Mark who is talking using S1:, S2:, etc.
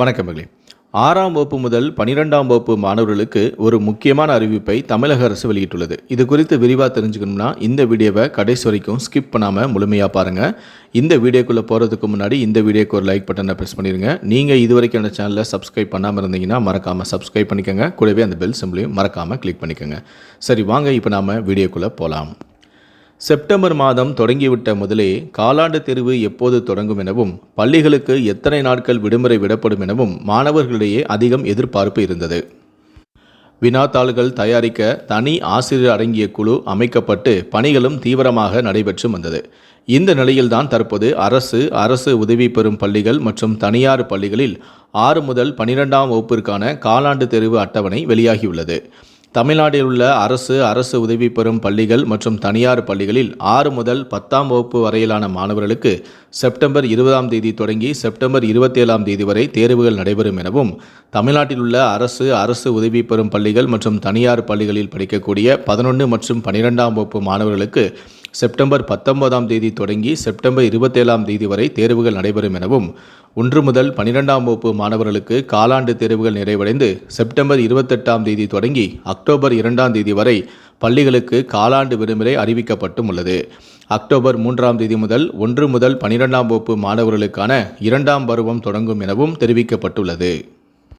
S1: வணக்கமகளே ஆறாம் வகுப்பு முதல் பனிரெண்டாம் வகுப்பு மாணவர்களுக்கு ஒரு முக்கியமான அறிவிப்பை தமிழக அரசு வெளியிட்டுள்ளது. இது குறித்து விரிவாக தெரிஞ்சுக்கணும்னா இந்த வீடியோவை கடைசி வரைக்கும் ஸ்கிப் பண்ணாமல் முழுமையாக பாருங்கள் இந்த வீடியோக்குள்ளே போகிறதுக்கு முன்னாடி இந்த வீடியோக்கு ஒரு லைக் பட்டனை ப்ரெஸ் பண்ணிடுங்க நீங்கள் இது வரைக்கும் அந்த சேனலை சப்ஸ்கிரைப் பண்ணாமல் இருந்தீங்கன்னா மறக்காமல் சப்ஸ்கிரைப் பண்ணிக்கோங்க. கூடவே அந்த பெல் சிம்பிளையும் மறக்காமல் கிளிக் பண்ணிக்கோங்க. சரி வாங்க இப்போ நாம் வீடியோக்குள்ளே போகலாம் செப்டம்பர் மாதம் தொடங்கிவிட்ட முதலே காலாண்டு தேர்வு எப்போது தொடங்கும் எனவும் பள்ளிகளுக்கு எத்தனை நாட்கள் விடுமுறை விடப்படும் எனவும் மாணவர்களிடையே அதிகம் எதிர்பார்ப்பு இருந்தது. வினாத்தாள்கள் தயாரிக்க தனி ஆசிரியர் அடங்கிய குழு அமைக்கப்பட்டு பணிகளும் தீவிரமாக நடைபெற்று வந்தது. இந்த நிலையில்தான் தற்போது அரசு அரசு உதவி பெறும் பள்ளிகள் மற்றும் தனியார் பள்ளிகளில் ஆறு முதல் பனிரெண்டாம் வகுப்பிற்கான காலாண்டு தேர்வு அட்டவணை வெளியாகியுள்ளது. தமிழ்நாட்டில் உள்ள அரசு அரசு உதவி பெறும் பள்ளிகள் மற்றும் தனியார் பள்ளிகளில் ஆறு முதல் பத்தாம் வகுப்பு வரையிலான மாணவர்களுக்கு செப்டம்பர் இருபதாம் தேதி தொடங்கி செப்டம்பர் இருபத்தேழாம் தேதி வரை தேர்வுகள் நடைபெறும் எனவும் தமிழ்நாட்டில் உள்ள அரசு அரசு உதவி பெறும் பள்ளிகள் மற்றும் தனியார் பள்ளிகளில் படிக்கக்கூடிய பதினொன்று மற்றும் பனிரெண்டாம் வகுப்பு மாணவர்களுக்கு செப்டம்பர் பத்தொன்பதாம் தேதி தொடங்கி செப்டம்பர் இருபத்தேழாம் தேதி வரை தேர்வுகள் நடைபெறும் எனவும் ஒன்று முதல் பனிரெண்டாம் வகுப்பு மாணவர்களுக்கு காலாண்டு தேர்வுகள் நிறைவடைந்து செப்டம்பர் இருபத்தெட்டாம் தேதி தொடங்கி அக்டோபர் இரண்டாம் தேதி வரை பள்ளிகளுக்கு காலாண்டு விடுமுறை அறிவிக்கப்பட்டும் உள்ளது. அக்டோபர் மூன்றாம் தேதி முதல் ஒன்று முதல் பனிரெண்டாம் வகுப்பு மாணவர்களுக்கான இரண்டாம் பருவம் தொடங்கும் எனவும் தெரிவிக்கப்பட்டுள்ளது.